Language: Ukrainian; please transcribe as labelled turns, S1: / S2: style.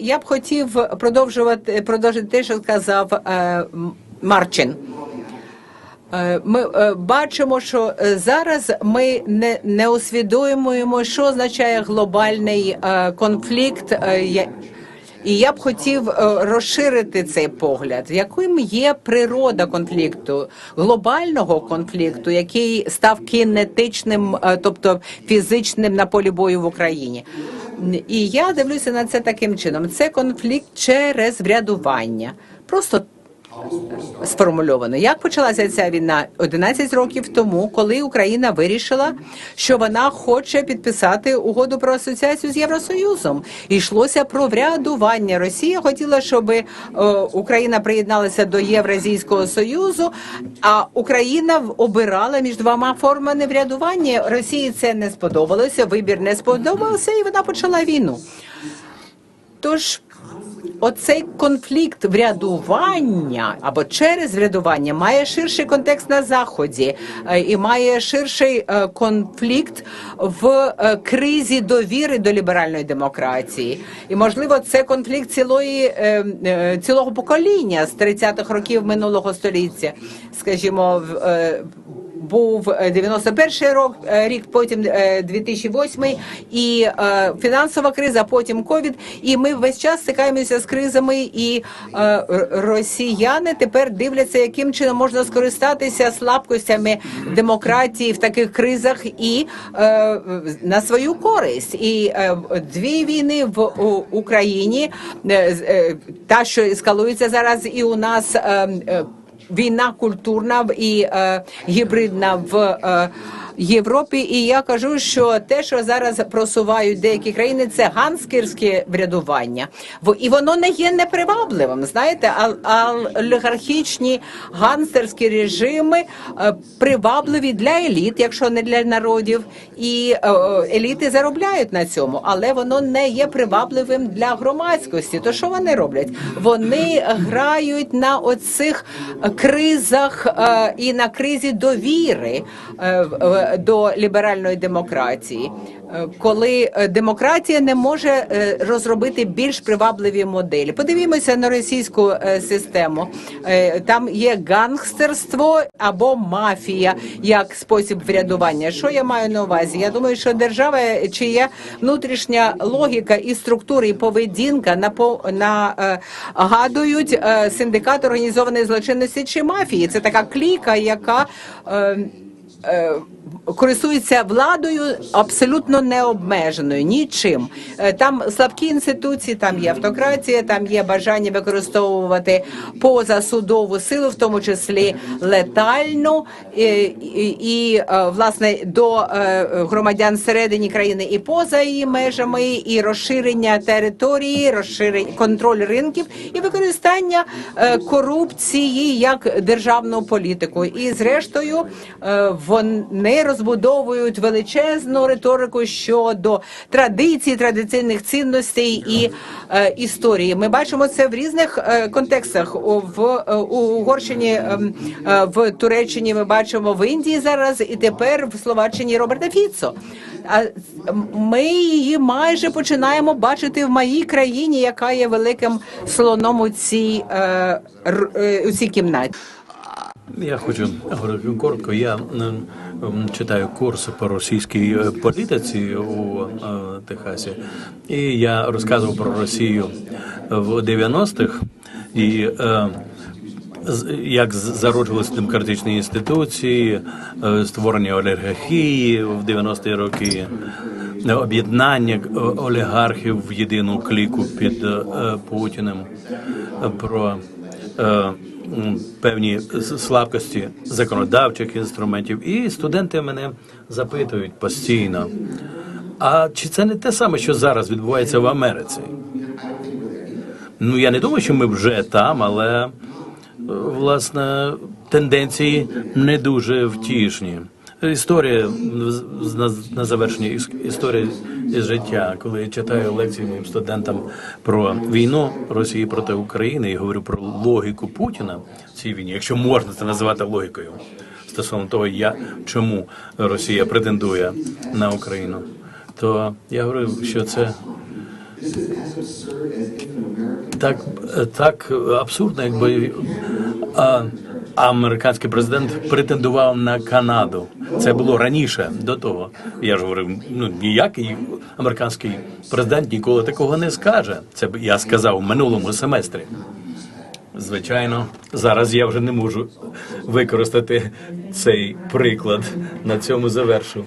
S1: Я б хотів продовжувати продовжити те, що сказав е, Марчин. Е, Ми е, бачимо, що е, зараз ми не, не усвідомлюємо, що означає глобальний конфлікт. І я б хотів розширити цей погляд, яким є природа конфлікту, глобального конфлікту, який став кінетичним, тобто фізичним на полі бою в Україні. І я дивлюся на це таким чином: це конфлікт через врядування. Просто сформульовано. Як почалася ця війна 11 років тому, коли Україна вирішила, що вона хоче підписати угоду про асоціацію з Євросоюзом? Йшлося про врядування. Росія хотіла, щоб е, Україна приєдналася до Євразійського союзу, а Україна обирала між двома формами врядування. Росії це не сподобалося. Вибір не сподобався, і вона почала війну. Тож оцей конфлікт врядування або через врядування має ширший контекст на заході е, і має ширший е, конфлікт в е, кризі довіри до ліберальної демократії. І можливо, це конфлікт цілої цілого покоління з 30-х років минулого століття, скажімо, в. Е, був е, 91 рок, е, рік, потім е, 2008 і е, фінансова криза, потім ковід. І ми весь час стикаємося з кризами, і е, росіяни тепер дивляться, яким чином можна скористатися слабкостями демократії в таких кризах і е, на свою користь. І е, дві війни в Україні, е, е, та що ескалується зараз, і у нас. Війна культурна і е, гібридна в е, Європі. І я кажу, що те, що зараз просувають деякі країни, це ганскерське врядування. І воно не є непривабливим. Знаєте, а, олігархічні ганстерські режими е, привабливі для еліт, якщо не для народів, і е, еліти заробляють на цьому, але воно не є привабливим для громадськості. То що вони роблять? Вони грають на оцих кризах е, і на кризі довіри до ліберальної демократії. Е, Коли е, демократія не може е, розробити більш привабливі моделі, подивімося на російську систему. Там є гангстерство або мафія як спосіб врядування. Що я маю на увазі? Я думаю, що держава, чия внутрішня логіка і структури, і поведінка нагадують синдикат організованої злочинності чи мафії. Це така кліка, яка е, користується владою абсолютно необмеженою нічим. Е, Там слабкі інституції, там є автократія, там є бажання використовувати позасудову силу, в тому числі летальну, і, і, і е, власне до е, громадян всередині країни і поза її межами, і розширення території, розширення контроль ринків і використання е, корупції як державну політику. І зрештою е, розбудовують величезну риторику щодо традицій, традиційних цінностей і е, історії. Ми бачимо це в різних е, контекстах. В е, Угорщині, ем, е, в Туреччині ми бачимо в Індії зараз, і тепер в Словаччині Роберта Фіцо. А ми її майже починаємо бачити в моїй країні, яка є великим слоном у цій, е, е, у цій кімнаті.
S2: Я хочу коротко. Я читаю курс по російській е, політиці у е, Техасі, і я розказував про Росію в 90-х і е, як зароджувалися демократичні інституції, створення олігархії в 90-ті роки, об'єднання олігархів в єдину кліку під Путіним, про певні слабкості законодавчих інструментів. І студенти мене запитують постійно. А чи це не те саме, що зараз відбувається в Америці? Ну я не думаю, що ми вже там, але е, власне тенденції не дуже втішні. Історія на, завершення іс- із життя, коли я читаю лекції моїм студентам про війну Росії проти України і говорю про логіку Путіна в цій війні, якщо можна це називати логікою, стосовно того, я чому Росія претендує на Україну, то я говорю, що це Так, так абсурдно, якби а, американський президент претендував на Канаду. Це було раніше до того. Я ж говорив, ну ніякий американський президент ніколи такого не скаже. Це я сказав у минулому семестрі. Звичайно, зараз я вже не можу використати цей приклад. На цьому завершу.